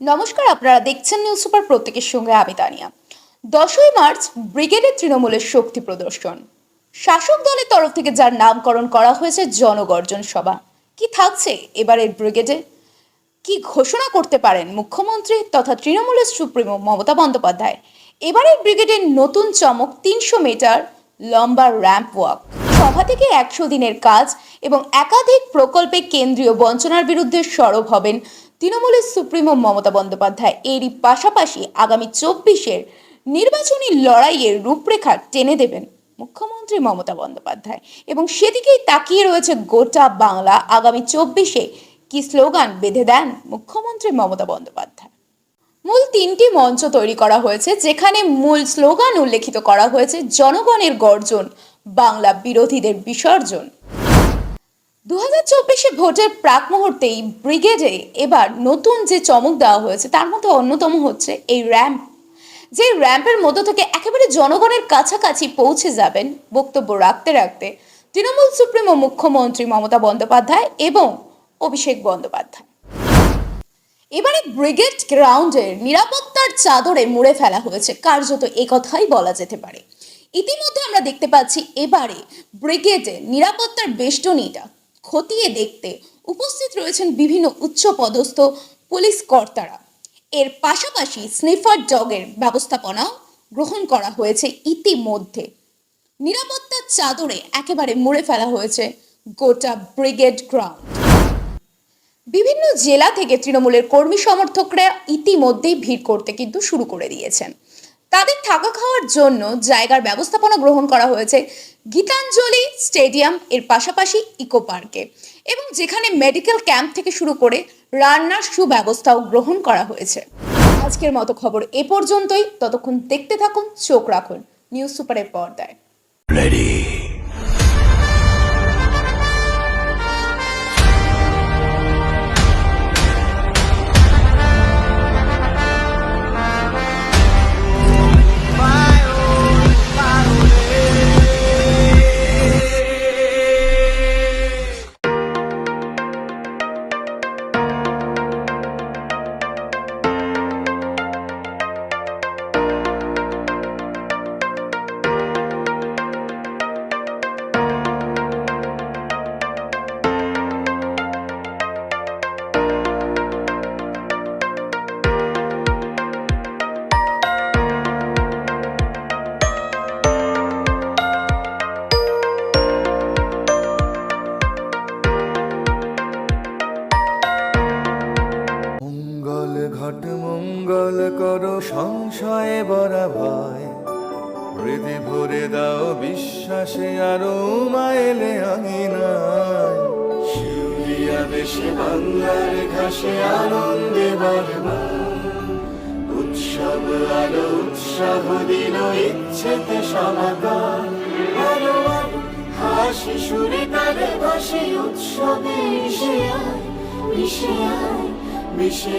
নমস্কার, আপনারা দেখছেন নিউজ সুপার প্রত্যেকের সঙ্গে আমি তানিয়া। দশই মার্চ, ব্রিগেডের তৃণমূলের শক্তি প্রদর্শন। শাসক দলের তরফ থেকে যার নামকরণ করা হয়েছে জনগর্জন সভা। কি থাকছে এবারের ব্রিগেডে? কি ঘোষণা করতে পারেন মুখ্যমন্ত্রী তথা তৃণমূলের সুপ্রিমো মমতা বন্দ্যোপাধ্যায়? এবারের ব্রিগেডের নতুন চমক তিনশো মিটার লম্বা র্যাম্প ওয়াক সভা থেকে একশো দিনের কাজ এবং একাধিক প্রকল্পে কেন্দ্রীয় বঞ্চনার বিরুদ্ধে সরব হবেন তৃণমূলের সুপ্রিমো মমতা বন্দ্যোপাধ্যায়। এরই পাশাপাশি আগামী চব্বিশের নির্বাচনী লড়াইয়ের রূপরেখা টেনে দেবেন মুখ্যমন্ত্রী মমতা বন্দ্যোপাধ্যায়। এবং সেদিকেই তাকিয়ে রয়েছে গোটা বাংলা। আগামী চব্বিশে কি স্লোগান বেঁধে দেন মুখ্যমন্ত্রী মমতা বন্দ্যোপাধ্যায়? মূল তিনটি মঞ্চ তৈরি করা হয়েছে, যেখানে মূল স্লোগান উল্লেখিত করা হয়েছে, জনগণের গর্জন, বাংলা বিরোধীদের বিসর্জন। দু হাজার চব্বিশে ভোটের প্রাক মুহূর্তেই ব্রিগেডে এবার নতুন যে চমক দেওয়া হয়েছে, তার মধ্যে অন্যতম হচ্ছে এই র্যাম্প। যে র্যাম্পের মধ্য থেকে একেবারে জনগণের কাছাকাছি পৌঁছে যাবেন বক্তব্য রাখতে রাখতে তৃণমূল সুপ্রিমো মুখ্যমন্ত্রী মমতা বন্দ্যোপাধ্যায় এবং অভিষেক বন্দ্যোপাধ্যায়। এবারে ব্রিগেড গ্রাউন্ডের নিরাপত্তার চাদরে মুড়ে ফেলা হয়েছে, কার্যত একথাই বলা যেতে পারে। ইতিমধ্যে আমরা দেখতে পাচ্ছি এবারে ব্রিগেডে নিরাপত্তার বেষ্টনীটা খতিয়ে দেখতে উপস্থিত রয়েছেন বিভিন্ন উচ্চ পদস্থ পুলিশ কর্তারা। এর পাশাপাশি স্নিফার ডগের ব্যবস্থাপনাও গ্রহণ করা হয়েছে ইতিমধ্যে। নিরাপত্তার চাদরে একেবারে মুড়ে ফেলা হয়েছে গোটা ব্রিগেড গ্রাউন্ড। বিভিন্ন জেলা থেকে তৃণমূলের কর্মী সমর্থকরা ইতিমধ্যেই ভিড় করতে কিন্তু শুরু করে দিয়েছেন। তাদের থাকা খাওয়ার জন্য জায়গার ব্যবস্থাপনা গ্রহণ করা হয়েছে গীতাঞ্জলি স্টেডিয়াম এর পাশাপাশি ইকো পার্কে এবং যেখানে মেডিকেল ক্যাম্প থেকে শুরু করে রান্নার সুব্যবস্থাও গ্রহণ করা হয়েছে। আজকের মতো খবর এ পর্যন্তই। ততক্ষণ দেখতে থাকুন, চোখ রাখুন। নিউজ সুপারের পর্দায়। ঘট মঙ্গল করো সংশয়ে বরা ভয়। হৃদে ভরে দাও বিশ্বাসে আরও মাইলে আঙিনায় শিউলিয়া বেশে বাংলার ঘাসে আনন্দে বরবা উৎসব আলো উৎসাহ দিল ইচ্ছেতে সমাগম হাসি সুরে তালে ভাসে উৎসবে মিশে আয় মিশে আয়, মিশে